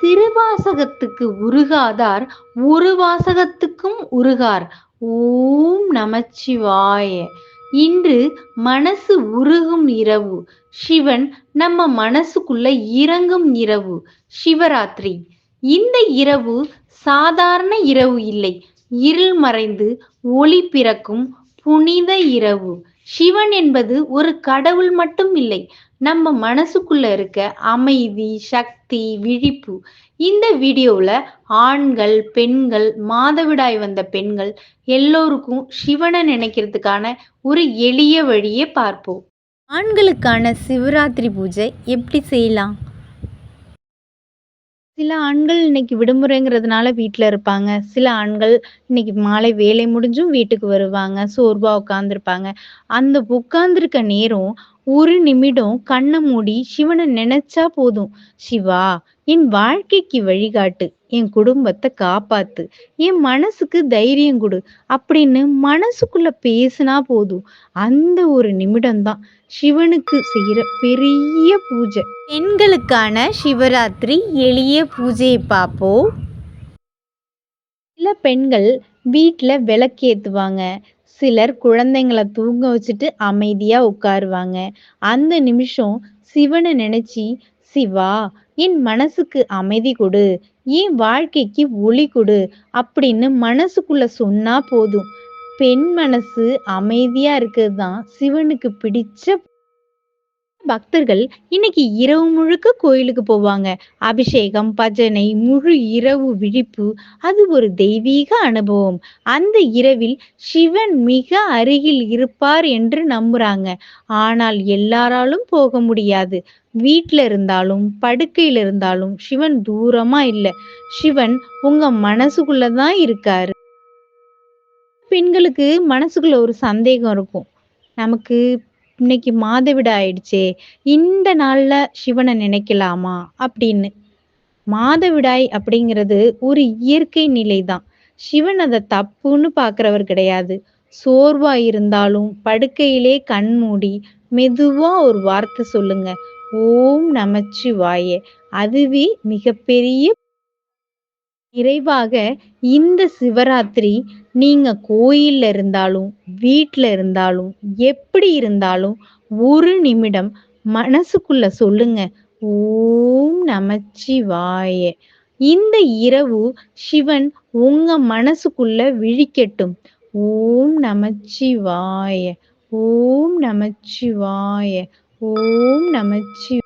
திருவாசகத்துக்கு உருகாதார் ஒரு வாசகத்துக்கும் உருகார். ஓம் நமச்சிவாய. இன்று மனசு உருகும் இரவு. சிவன் நம்ம மனசுக்குள்ள இறங்கும் இரவு. சிவராத்திரி. இந்த இரவு சாதாரண இரவு இல்லை. இருள் மறைந்து ஒளி பிறக்கும் புனித இரவு. சிவன் என்பது ஒரு கடவுள் மட்டும் இல்லை. நம்ம மனசுக்குள்ள இருக்க அமைதி சக்தி விழிப்பு இந்த வீடியோவில் ஆண்கள் பெண்கள் மாதவிடாய் வந்த பெண்கள் எல்லோருக்கும் சிவனை நினைக்கிறதுக்கான ஒரு எளிய வழியை பார்ப்போம். ஆண்களுக்கான சிவராத்திரி பூஜை எப்படி செய்யலாம்? சில ஆண்கள் இன்னைக்கு விடுமுறைங்கிறதுனால வீட்டில் இருப்பாங்க. சில ஆண்கள் இன்னைக்கு மாலை வேலை முடிஞ்சும் வீட்டுக்கு வருவாங்க. சோர்வா உட்காந்துருப்பாங்க அந்த உட்கார்ந்துருக்க நேரம் ஒரு நிமிடம் கண்ணை மூடி சிவனை நினைச்சா போதும். சிவா என் வாழ்க்கைக்கு வழிகாட்டு. என் குடும்பத்தை காப்பாத்து. என் மனசுக்கு தைரியம் கொடு அப்படின்னு மனசுக்குள்ள பேசினா போதும். அந்த ஒரு நிமிடம் தான் சிவனுக்கு செய்யற பெரிய பூஜை. பெண்களுக்கான சிவராத்திரி எளிய பூஜையை பார்ப்போம். சில பெண்கள் வீட்டில் விளக்கேற்றுவாங்க சிலர் குழந்தைங்கள தூங்க வச்சுட்டு அமைதியா உட்காருவாங்க. அந்த நிமிஷம் சிவனை நினைச்சி சிவா என் மனசுக்கு அமைதி கொடு. என் வாழ்க்கைக்கு ஒளி கொடு அப்படின்னு மனசுக்குள்ள சொன்னா போதும். பெண் மனசு அமைதியா இருக்கிறது தான் சிவனுக்கு பிடிச்ச பக்தர்கள் இன்னைக்கு இரவு முழுக்க கோயிலுக்கு போவாங்க. அபிஷேகம் பஜனை முழு இரவு விழிப்பு அது ஒரு தெய்வீக அனுபவம். அந்த இரவில் சிவன் மிக அருகில் இருப்பார் என்று நம்புறாங்க. ஆனால் எல்லாராலும் போக முடியாது. வீட்டில் இருந்தாலும் படுக்கையில் இருந்தாலும் சிவன் தூரமா இல்லை. சிவன் உங்க மனசுக்குள்ளதான் இருக்காரு. பெண்களுக்கு மனசுக்குள்ள ஒரு சந்தேகம் இருக்கும். நமக்கு இன்னைக்கு மாதவிட ஆயிடுச்சே இந்த நாள்ல சிவனை நினைக்கலாமா? அப்படின்னு. மாதவிடாய் அப்படிங்கிறது ஒரு இயற்கை நிலை தான் சிவன் அதை தப்புன்னு பாக்குறவர் கிடையாது. சோர்வா இருந்தாலும் படுக்கையிலே கண் மூடி மெதுவா ஒரு வார்த்தை சொல்லுங்க. ஓம் நமச்சிவாய. அதுவே மிகப்பெரிய நிறைவாக இந்த சிவராத்திரி நீங்க கோயில்ல இருந்தாலும் வீட்ல இருந்தாலும் எப்படி இருந்தாலும் ஒரு நிமிடம் மனசுக்குள்ள சொல்லுங்க. ஓம் நமச்சிவாய. இந்த இரவு சிவன் உங்க மனசுக்குள்ள விழிக்கட்டும். ஓம் நமச்சிவாய. ஓம் நமச்சிவாய. ஓம் நமச்சி